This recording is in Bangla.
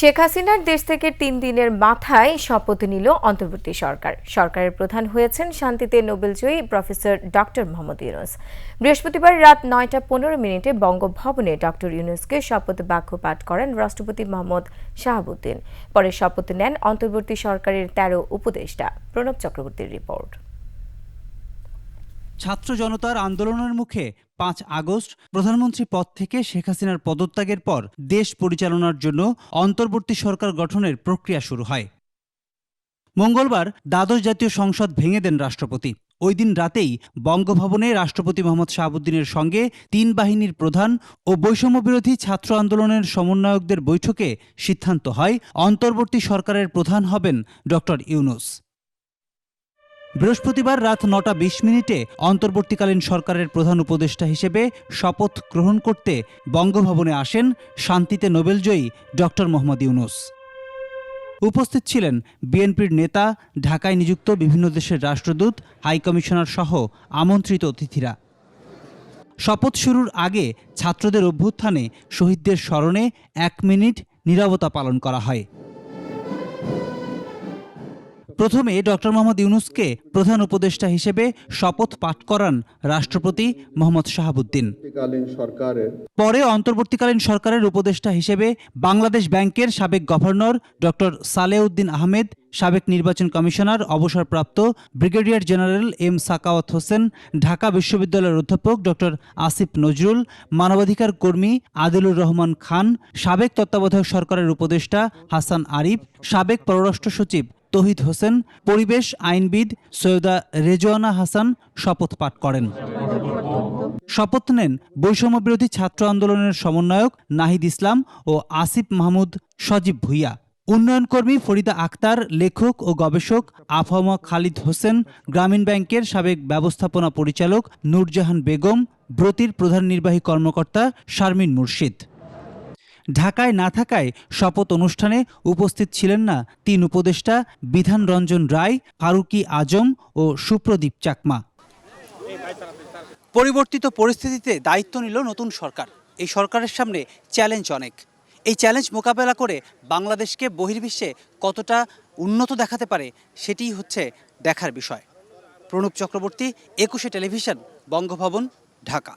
শেখ হাসিনার দেশ থেকে তিন দিনের মাথায় শপথ নিল অন্তর্বর্তী সরকার। সরকারের প্রধান হয়েছেন শান্তিতে নোবেলজয়ী প্রফেসর ডক্টর মোহাম্মদ ইউনুস। বৃহস্পতিবার রাত নয়টা পনেরো মিনিটে বঙ্গভবনে ডক্টর ইউনুসকে শপথ বাক্য পাঠ করেন রাষ্ট্রপতি মোহাম্মদ শাহাবুদ্দিন। পরে শপথ নেন অন্তর্বর্তী সরকারের তেরো উপদেষ্টা। প্রণব চক্রবর্তীর রিপোর্ট। ছাত্র জনতার আন্দোলনের মুখে পাঁচ আগস্ট প্রধানমন্ত্রী পদ থেকে শেখ হাসিনার পদত্যাগের পর দেশ পরিচালনার জন্য অন্তর্বর্তী সরকার গঠনের প্রক্রিয়া শুরু হয়। মঙ্গলবার দ্বাদশ জাতীয় সংসদ ভেঙে দেন রাষ্ট্রপতি। ওই দিন রাতেই বঙ্গভবনে রাষ্ট্রপতি মোহাম্মদ শাহাবুদ্দিনের সঙ্গে তিন বাহিনীর প্রধান ও বৈষম্য বিরোধী ছাত্র আন্দোলনের সমন্বয়কদের বৈঠকে সিদ্ধান্ত হয়, অন্তর্বর্তী সরকারের প্রধান হবেন ডক্টর ইউনুস। বৃহস্পতিবার রাত নটা বিশ মিনিটে অন্তর্বর্তীকালীন সরকারের প্রধান উপদেষ্টা হিসেবে শপথ গ্রহণ করতে বঙ্গভবনে আসেন শান্তিতে নোবেলজয়ী ডক্টর মোহাম্মদ ইউনুস। উপস্থিত ছিলেন বিএনপির নেতা, ঢাকায় নিযুক্ত বিভিন্ন দেশের রাষ্ট্রদূত হাইকমিশনার সহ আমন্ত্রিত অতিথিরা। শপথ শুরুর আগে ছাত্রদের অভ্যুত্থানে শহীদদের স্মরণে এক মিনিট নীরবতা পালন করা হয়। প্রথমে ডক্টর মোহাম্মদ ইউনুসকে প্রধান উপদেষ্টা হিসেবে শপথ পাঠ করান রাষ্ট্রপতি মোহাম্মদ শাহাবুদ্দিন। পরে অন্তর্বর্তীকালীন সরকারের উপদেষ্টা হিসেবে বাংলাদেশ ব্যাংকের সাবেক গভর্নর ডক্টর সালেউদ্দিন আহমেদ সাবেক নির্বাচন কমিশনার অবসরপ্রাপ্ত brigadier general M Sakhawat Hossain Dhaka বিশ্ববিদ্যালয়ের অধ্যাপক ডক্টর আসিফ নজরুল মানবাধিকার কর্মী আদিলুর রহমান খান সাবেক তত্ত্বাবধায়ক সরকারের উপদেষ্টা হাসান আরিফ সাবেক পররাষ্ট্র সচিব তহিদ হোসেন, পরিবেশ আইনবিদ সৈয়দা রেজওয়ানা হাসান শপথ পাঠ করেন। শপথ নেন বৈষম্য বিরোধী ছাত্র আন্দোলনের সমন্বয়ক নাহিদ ইসলাম ও আসিফ মাহমুদ সজীব ভুইয়া। উন্নয়নকর্মী ফরিদা আক্তার, লেখক ও গবেষক আফামা খালিদ হোসেন, গ্রামীণ ব্যাংকের সাবেক ব্যবস্থাপনা পরিচালক নূরজাহান বেগম, ব্রতির প্রধান নির্বাহী কর্মকর্তা শারমিন মুর্শিদ। ঢাকায় না থাকায় শপথ অনুষ্ঠানে উপস্থিত ছিলেন না তিন উপদেষ্টা বিধান রঞ্জন রায়, ফারুকি আজম ও সুপ্রদীপ চাকমা। পরিবর্তিত পরিস্থিতিতে দায়িত্ব নিল নতুন সরকার। এই সরকারের সামনে চ্যালেঞ্জ অনেক। এই চ্যালেঞ্জ মোকাবেলা করে বাংলাদেশকে বহির্বিশ্বে কতটা উন্নত দেখাতে পারে সেটিই হচ্ছে দেখার বিষয়। প্রণব চক্রবর্তী, একুশে টেলিভিশন, বঙ্গভবন, ঢাকা।